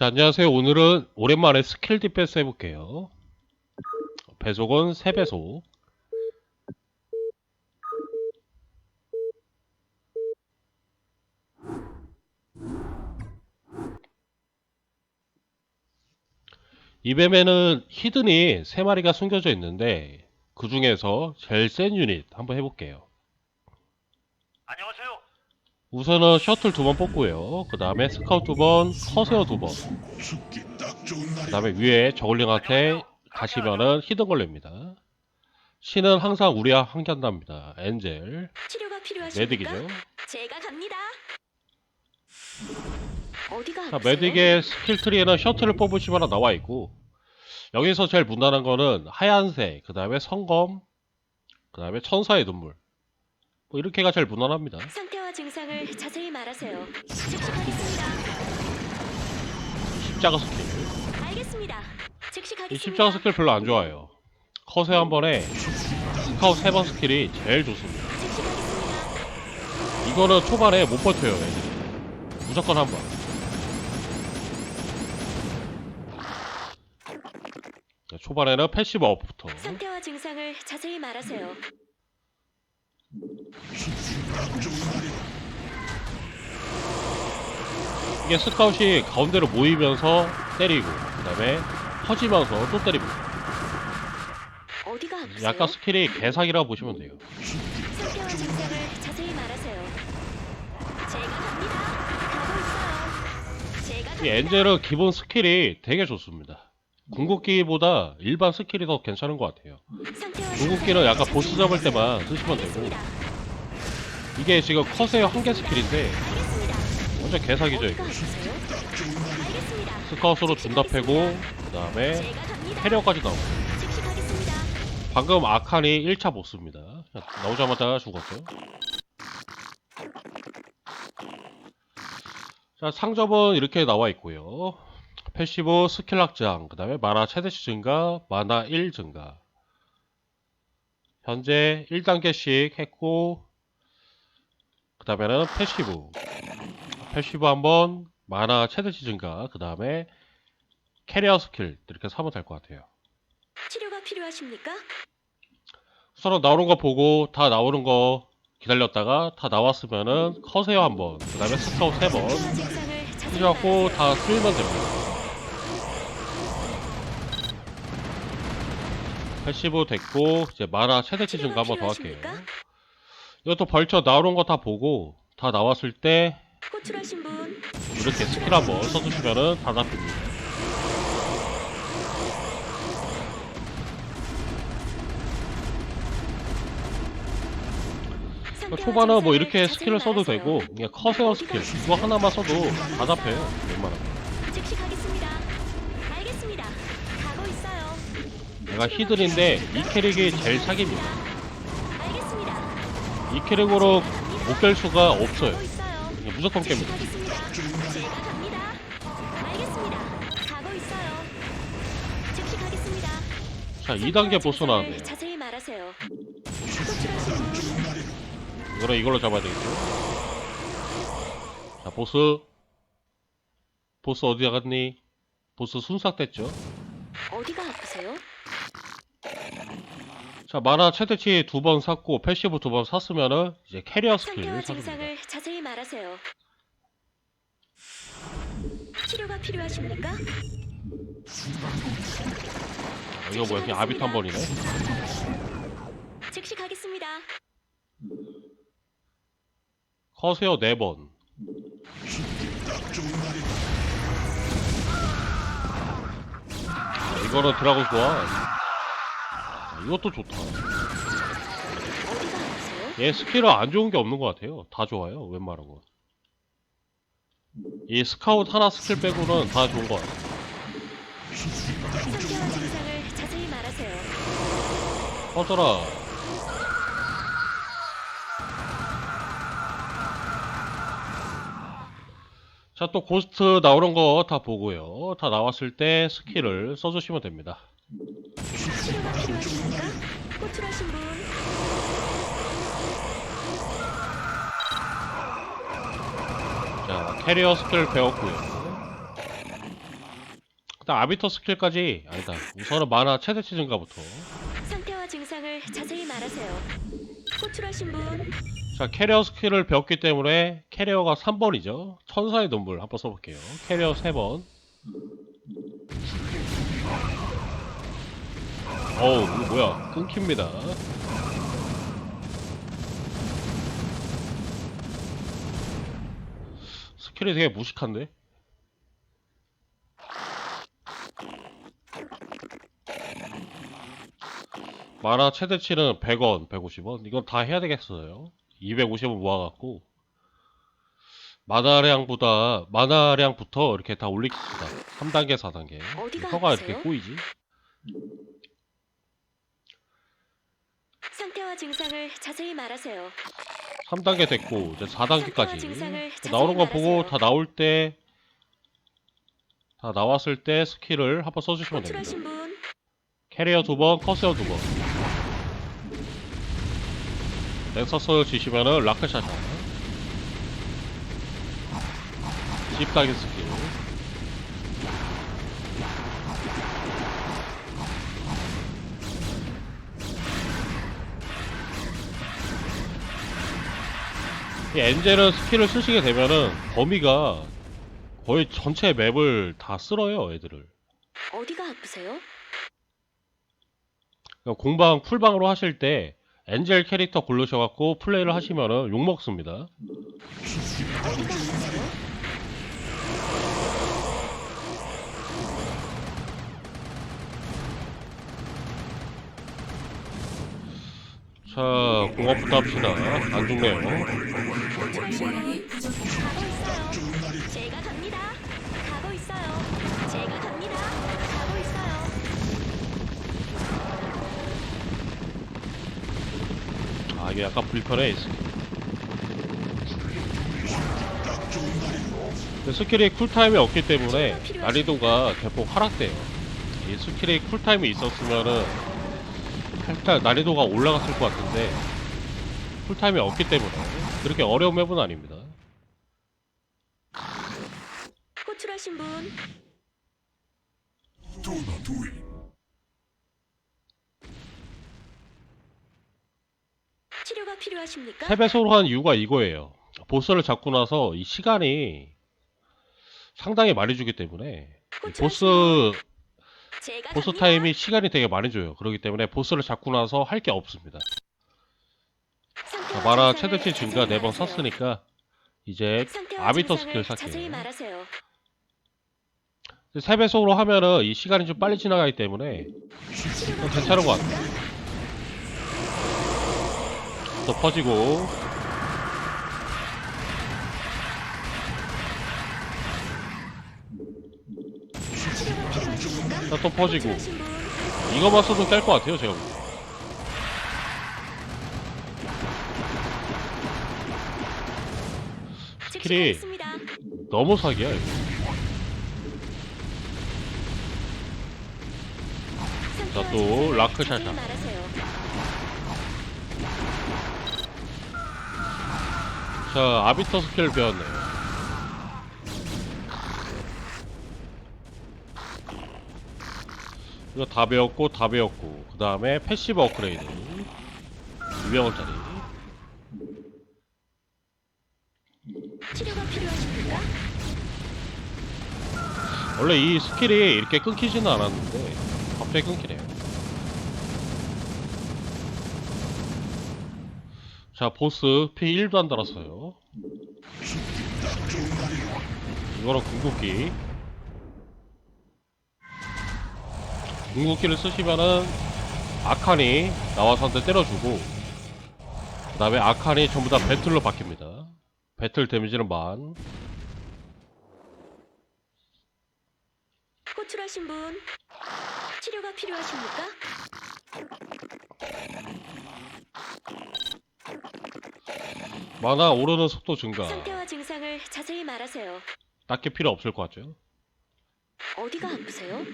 자, 안녕하세요. 오늘은 오랜만에 스킬 디펜스 해볼게요. 배속은 3배속. 이 뱀에는 히든이 3마리가 숨겨져 있는데 그 중에서 제일 센 유닛 한번 해볼게요. 우선은 셔틀 두 번 뽑고요. 그 다음에 스카우트 두 번, 커세어 두 번. 그 다음에 위에 저글링한테 가시면은 히든 걸립니다. 신은 항상 우리와 함께한답니다. 엔젤, 치료가 필요하십니까? 메딕이죠. 제가 갑니다. 어디가 자, 아프세요? 메딕의 스킬 트리에는 셔틀을 뽑으시면 나와 있고 여기서 제일 무난한 거는 하얀색, 그 다음에 성검, 그 다음에 천사의 눈물. 뭐 이렇게가 제일 무난합니다. 상태와 증상을 자세히 말하세요. 즉시 가겠습니다. 십자가 스킬. 알겠습니다. 즉시 이 가겠습니다. 십자가 스킬 별로 안 좋아해요. 컷에 한 번에 스카웃 세 번 스킬이 제일 좋습니다. 즉시 가겠습니다. 이거는 초반에 못 버텨요, 애들이. 무조건 한 번. 자, 초반에는 패시브 업부터. 상태와 증상을 자세히 말하세요. 이게 스카웃이 가운데로 모이면서 때리고, 그 다음에 퍼지면서 또. 어디가 아프세요? 약간 스킬이 개사기라고 보시면 돼요. 상태와 증상을 자세히 말하세요. 제가 갑니다. 가고 있어요. 제가 이. 엔젤은 기본 스킬이 되게 좋습니다. 궁극기보다 일반 스킬이 더 괜찮은 것 같아요. 궁극기는 약간 보스 잡을 때만. 쓰시면 되고. 이게 지금 컷의 한개 스킬인데. 완전 개사기죠 이거. 스카웃으로 준다 패고 그 다음에. 캐리어까지 나오고. 방금 아칸이 1차 보스입니다 나오자마자 죽었어요 자 상점은 이렇게 나와 있고요 패시브 스킬 확장 그 다음에 마나 최대치 증가 마나 1 증가. 현재 1단계씩 했고 그 다음에는 패시브. 패시브 한번 마나 최대치 증가 그 다음에 캐리어 스킬 이렇게 사면 될 것 같아요. 치료가 필요하십니까? 우선은 나오는 거 보고 다 나오는 거 기다렸다가 다 나왔으면은 커세어 한번 그 다음에 스카웃 세번. 해갖고 다. 쓸면 됩니다 패시브 됐고 이제 마나 최대치 증가 한번 더 할게요 필요하십니까? 이것도 벌쳐 나오는 거 다 보고 다 나왔을 때 호출하신 분 이렇게 스킬 한번 써주시면은 다 잡힙니다 초반은 뭐 이렇게 스킬을 써도. 되고 그냥 커세어 스킬 이거 하나만 써도 다 잡혀요 웬만하면 내가 히든인데 이 캐릭이 제일 사기입니다. 이 캐릭으로 못 깰 수가 없어요. 있어요. 이게 무조건 깹니다. 제가. 자, 2단계 보스 나왔네요. 분 이거는 이걸로 잡아야 되겠죠. 자, 보스. 보스 어디 갔니? 보스 순삭됐죠. 어디가 아프세요? 자, 마나 최대치 두 번 샀고, 패시브 두 번 샀으면은, 이제 캐리어 스킬 상태와 사줍니다. 증상을 자세히 말하세요. 치료가 필요하십니까? 아, 이거 뭐야, 그냥 아비트 한 번이네. 즉시 가겠습니다. 커세어 네 번. 딱 좋은 날이 아, 이거는 드라곤 좋아. 아, 이것도 좋다. 얘 스킬은 안 좋은 게 없는 것 같아요. 다 좋아요, 웬만한 건. 이 스카웃 하나 스킬 빼고는 다 좋은 것 같아요. 꺼져라. 자, 또 고스트 나오는 거 다 보고요. 다 나왔을 때 스킬을 써주시면 됩니다. 치료가 필요하십니까? 호출하신 분 자, 캐리어 스킬 배웠고요. 일단 아비터 스킬까지 아니다. 우선은 만화 최대치 증가부터. 상태와 증상을 자세히 말하세요. 호출하신 분 자 캐리어 스킬을 배웠기 때문에 캐리어가 3번이죠. 천사의 눈물 한번 써볼게요. 캐리어 3번. 어우 이거 뭐야 끊깁니다. 스킬이 되게 무식한데? 만화 최대치는 100원, 150원. 이건 다 해야 되겠어요. 250원 모아갖고. 만화량보다, 만화량부터 이렇게 다 올리겠습니다. 3단계, 4단계. 어디가 아프세요? 이렇게 꼬이지? 상태와 증상을 자세히 말하세요. 3단계 됐고, 이제 상태와 4단계까지. 증상을 자세히 나오는 거 보고. 다 나올 때, 다 나왔을 때 스킬을 한번 써주시면 됩니다. 캐리어 두 번, 커세어 두 번. 넥서스 지시면은 라크샷. 씹다기 스킬. 이 엔젤은 스킬을 쓰시게 되면은 범위가 거의 전체 맵을 다 쓸어요, 애들을. 어디가 아프세요? 그러니까 공방 풀방으로 하실 때 엔젤 캐릭터 고르셔갖고 플레이를 하시면은 욕 먹습니다. 어디가 아프세요? 자, 공업부터 합시다. 안 죽네요. 가고 있어요. 제가 갑니다. 가고 있어요. 제가 갑니다. 가고 있어요. 아, 이게 약간 불편해. 이 스킬. 스킬이 쿨타임이 없기 때문에 난이도가 대폭 하락돼요. 이 스킬이 쿨타임이 있었으면은 살짝 난이도가 올라갔을 것 같은데 쿨타임이 없기 때문에 그렇게 어려운 맵은 아닙니다. 호출하신 분 도나 치료가 필요하십니까? 세배소로 한 이유가 이거예요. 보스를 잡고 나서 이 시간이 상당히 많이 주기 때문에 이 보스 제가 보스 갑니다. 타임이 시간이 되게 많이 줘요. 그렇기 때문에 보스를 잡고 나서 할 게 없습니다. 자, 마나 증상을 최대치 증가 자세히 4번 말하세요. 썼으니까 이제 상태와 아비터 스킬. 말하세요. 세배속으로 하면은 이 시간이 좀 빨리 지나가기 때문에 괜찮은 것 같아요. 더 퍼지고? 자, 또 퍼지고 이거만 써도 깰 것 같아요 제가 보기엔. 즉시 스킬이. 너무 사기야 이거. 상태와 또 증상을 라크 자세히 샷이야. 말하세요. 자 아비터 스킬 배웠네요. 이거 다 배웠고 다 배웠고 그 다음에 패시브 업그레이드 200원짜리 치료가 필요하십니까? 원래 이 스킬이 이렇게 끊기지는 않았는데 갑자기 끊기네요. 자 보스 피 1도 안 달았어요. 이거는 궁극기. 궁극기를 쓰시면은 아칸이 나와서 한 대 때려주고 그 다음에 아칸이 전부 다 배틀로 바뀝니다 배틀 데미지는 만 호출하신 분 치료가 필요하십니까? 만화 오르는 속도 증가 상태와 증상을 자세히 말하세요. 딱히 필요 없을 것 같죠 어디가 아프세요?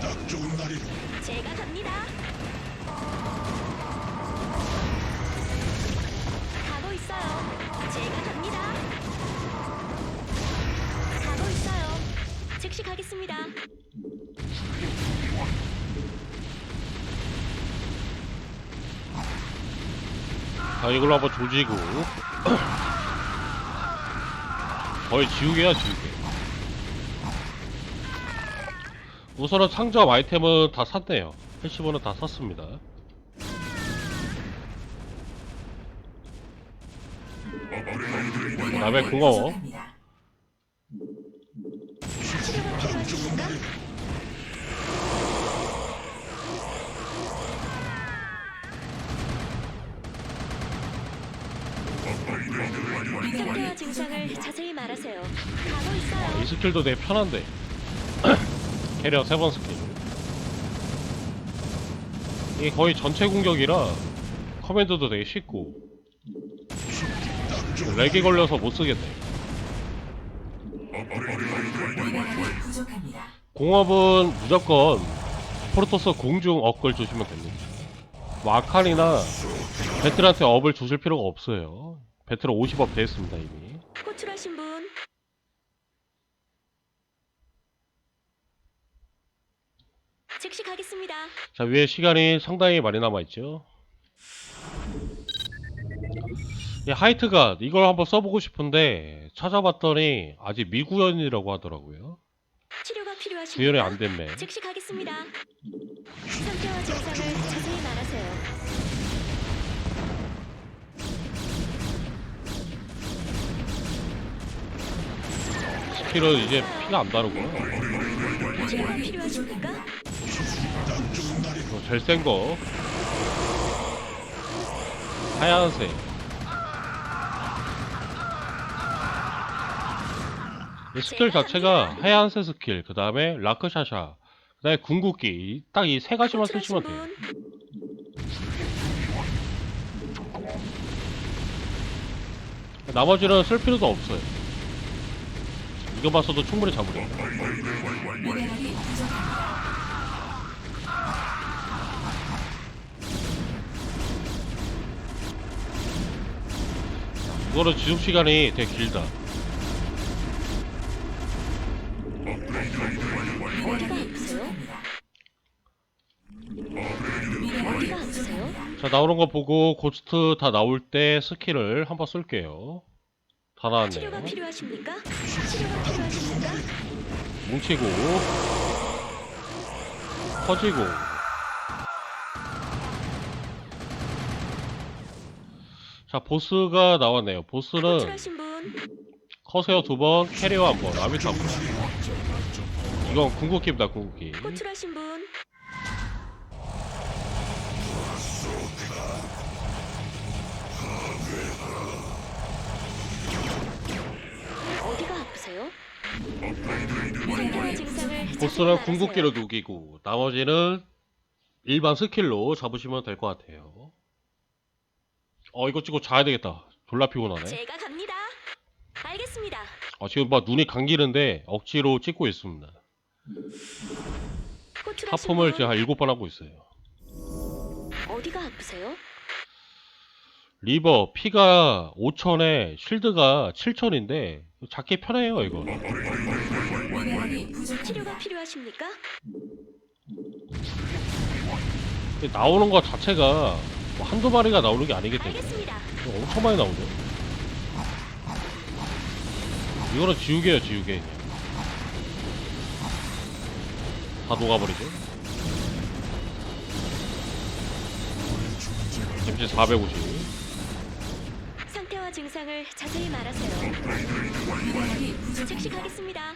딱 좋은 날이 제가 갑니다. 즉시 가겠습니다. 자 이걸로 한번 조지고. 거의 지우개야 지우개. 우선은 상점 아이템은 다 샀네요. 패시브는 다 샀습니다. 남의 고마워 치료가 필요하십니까? 상태와 증상을 자세히 말하세요. 가고 있어요. 이 스킬도 되게 편한데. 캐리어 세 번 스킬. 이게 거의 전체 공격이라 커맨드도 되게 쉽고. 렉이 걸려서 못 쓰겠네. 공업은 무조건 프로토스 공중 업글 주시면 됩니다. 뭐 아칸이나 배틀한테 업을 주실 필요가 없어요 배틀은 50업 돼 있습니다 이미 호출하신 분 즉시 가겠습니다. 자 위에 시간이 상당히 많이 남아있죠 이 하이트가 이걸 한번 써보고 싶은데 찾아봤더니 아직 미구현이라고 하더라고요 치료가 필요하십니까? 구현이 안 됐네 즉시 가겠습니다. 상태와 증상을 자세히 말하세요. 스킬은 이제 피가 안 필요하십니까? 어, 제일 센 거. 하얀색. 이 스킬 자체가 하얀색 스킬 그 다음에 라크샤샤 그 다음에 궁극기. 딱 이 세 가지만 쓰시면 돼요. 분 나머지는 쓸 필요도 없어요 써도 충분히 잡으려 이거는 지속 시간이 되게 길다? 자 나오는 거 보고 고스트 다 나올 때 스킬을 한번 쓸게요 다 치료가 나왔네요 필요하십니까? 치료가 필요하십니까? 뭉치고. 퍼지고. 자 보스가 나왔네요. 보스는 호출하신 분. 커세어 두번 캐리어 한번. 아비타 한번. 이건 궁극기입니다 궁극기. 호출하신 분 어디가 증상을 보스는 말하세요. 궁극기로 녹이고 나머지는 일반 스킬로 잡으시면 될 것 같아요 어 이거 찍고 자야 되겠다 졸라 피곤하네 제가 갑니다. 알겠습니다. 아, 지금 막 눈이 감기는데 억지로 찍고 있습니다 호출하신 하품을 분 제가 한 7번 하고 있어요 어디가 아프세요? 리버 피가 5천에 쉴드가 7천인데 잡기 편해요 이거. 치료가 필요하십니까? 나오는 것 자체가 뭐 한두 마리가 나오는 게 아니기 때문에. 알겠습니다. 이거 엄청 많이 나오죠 이거는 지우개예요 지우개. 다 녹아버리죠? 김치 450 상태와 증상을 자세히 말하세요. 즉시 가겠습니다.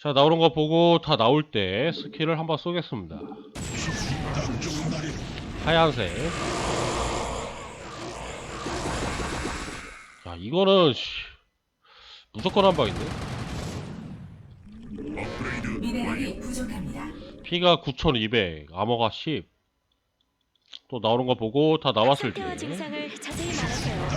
자 나오는 거 보고 다 나올 때 스킬을 한번 쏘겠습니다 하얀색 야 이거는 씨, 무조건 한 방인데 미네랄이 부족합니다. 피가 9200 암호가 10 또 나오는 거 보고 다 나왔을 때 상태와 증상을 자세히 말하세요.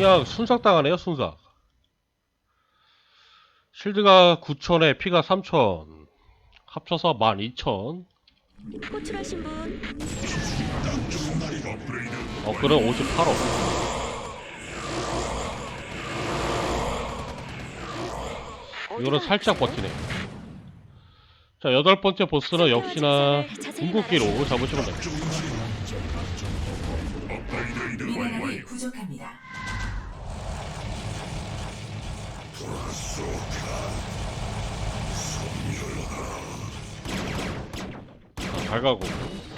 그냥 순삭 당하네요 순삭 실드가 9000에 피가 3000 합쳐서 12000 호출하신 분 업글은 58억. 이거는 살짝? 버티네. 자, 여덟 번째 보스는 역시나 궁극기로 잡으시면 됩니다. 미네랄이 부족합니다. 자, 잘 가고.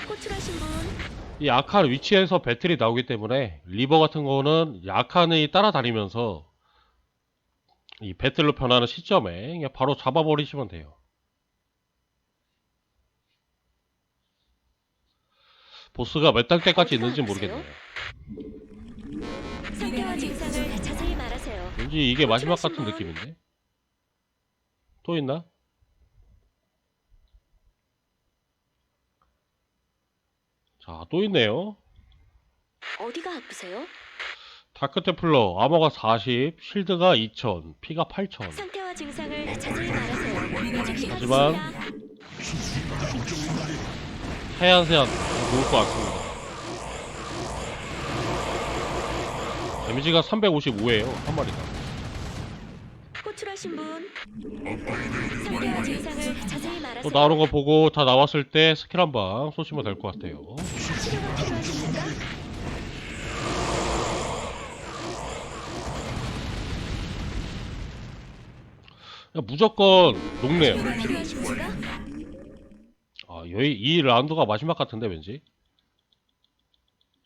호출하신 분 이 아칸 위치에서 배틀이 나오기 때문에 리버 같은 거는 아칸이 따라다니면서 이 배틀로 변하는 시점에 그냥 바로 잡아버리시면 돼요. 보스가 몇 단계까지 있는지 모르겠네요. 상태와 증상을 말하세요. 왠지 이게 마지막 같은 느낌인데? 또 있나? 자, 또 있네요. 어디가 아프세요? 다크테플러, 아머가 40, 실드가 2000, 피가 8000. 상태와 증상을 자세히 말하세요. 하지만 부족합니다. 하얀 새한 좋을 것 같습니다. 데미지가 355에요, 한 마리가. 호출하신 분 상태와 증상을 자세히 말하세요. 또 나오는 거 보고 다 나왔을 때 스킬 한 방 쏘시면 될 것 같아요. 그냥 무조건 녹네요. 아, 여기 이 라운드가 마지막 같은데 왠지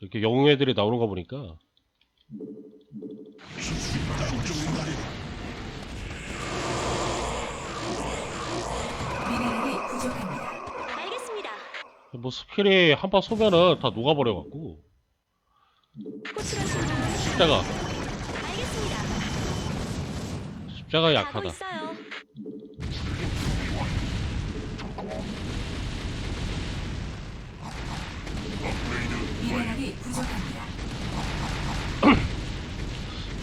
이렇게 영웅 애들이 나오는 거 보니까 미네랄이 부족합니다. 알겠습니다. 뭐 스킬이 한 번 쏘면은 다 녹아버려갖고 십자가. 십자가 약하다.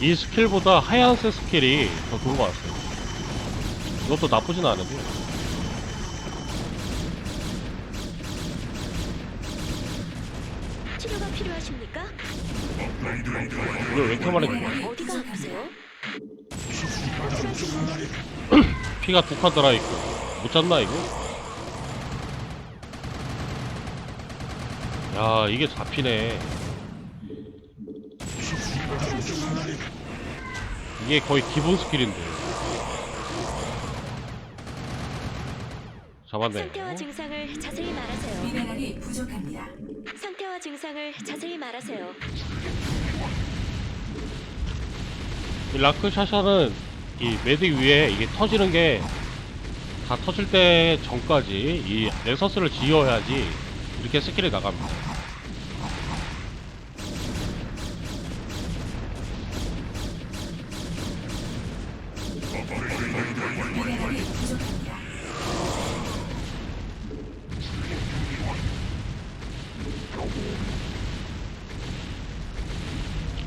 이 스킬보다 하얀색 스킬이 더 좋은 것 같아요. 이것도 나쁘진 않은데 이걸 왜 이렇게 많이 줘? 어디가 아프세요? 피가 두칸 들어있고 못 잡나 이거? 야 이게 잡히네 이게 거의 기본 스킬인데 잡았네 상태와 증상을 자세히 말하세요. 미네랄이 부족합니다. 상태와 증상을 자세히 말하세요. 이 라크 샤샤는 이 매듭 위에 이게 터지는 게 다 터질 때 전까지 이 레서스를 지어야지 이렇게 스킬이 나갑니다.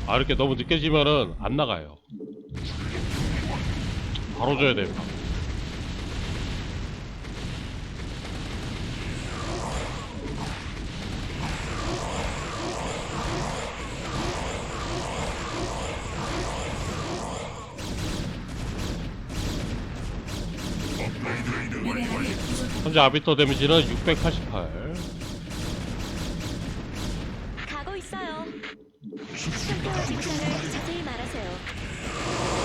아 이렇게 너무 느껴지면은 안 나가요. 바로 줘야 부족합니다. 현재 아비터 데미지는 688. 가고 있어요. 자세히 말하세요.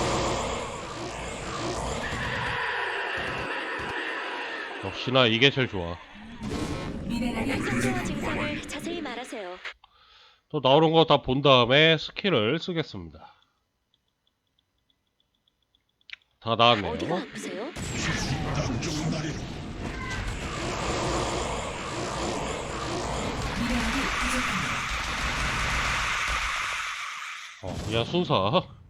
역시나 이게 제일 좋아. 미네랄이 상태와 부족합니다. 증상을 자세히 말하세요. 또 나오는 거 다 본 다음에 스킬을 쓰겠습니다. 다 나왔네요. 어디가 아프세요? 미네랄이 부족합니다. 어, 그냥 순서.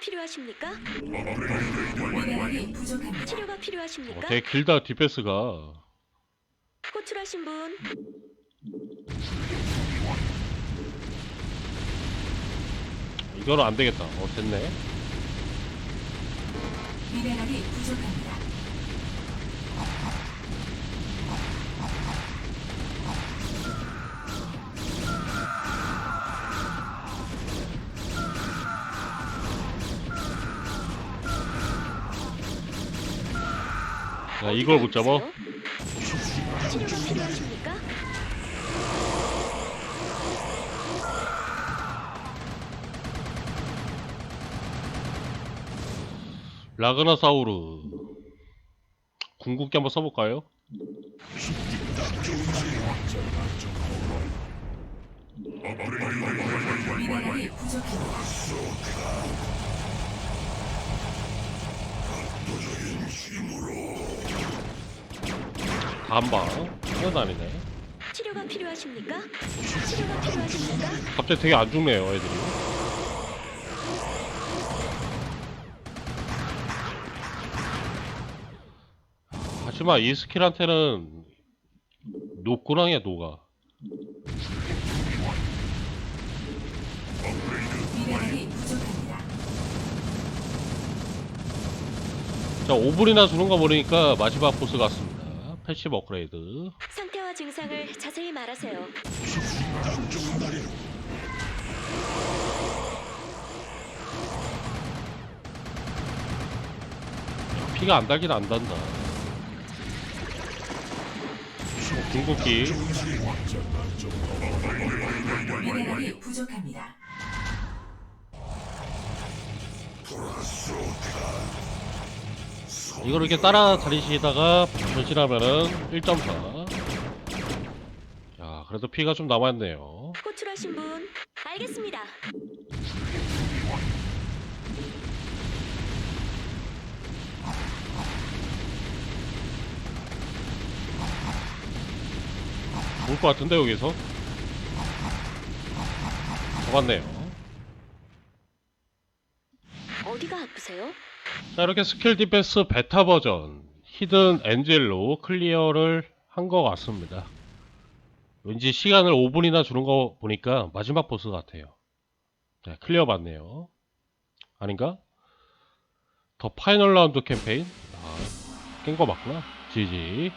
필요하십니까? 미네랄이 부족합니다. 치료가 어, 필요하십니까? 되게 길다 디펜스가. 호출하신 분 이거는 안 되겠다. 어 됐네. 미네랄이 부족합니다. 야, 이걸 못 잡아? 라그나사우르. 궁극기 한번 써볼까요? 부족합니다. 반방. 하나도 아니네. 치료가 필요하십니까? 치료가 필요하십니까? 갑자기 되게 안 죽네요, 애들이. 하지만 이 스킬한테는 노꾸랑이야, 노가. 미네랄이 부족합니다. 자, 5분이나 주는 거 보니까 마지막 보스 같습니다. 패시브 업그레이드. 상태와 증상을 자세히 말하세요. 딱 좋은 날이로 피가 안 달긴 안 단다. 어, 궁극기. 미네랄이 부족합니다. 이걸 이렇게 따라다니시다가 변신하면은 1.4. 야, 그래도 피가 좀 남았네요. 호출하신 분 알겠습니다. 죽을 것 같은데, 여기서? 잡았네요. 어디가 아프세요? 자 이렇게 스킬 디펜스 베타 버전 히든 엔젤로 클리어를 한 것 같습니다. 왠지 시간을 5분이나 주는 거 보니까 마지막 보스 같아요. 네, 클리어 맞네요. 아닌가? 더 파이널 라운드 캠페인? 아, 깬 거 맞구나. 지지.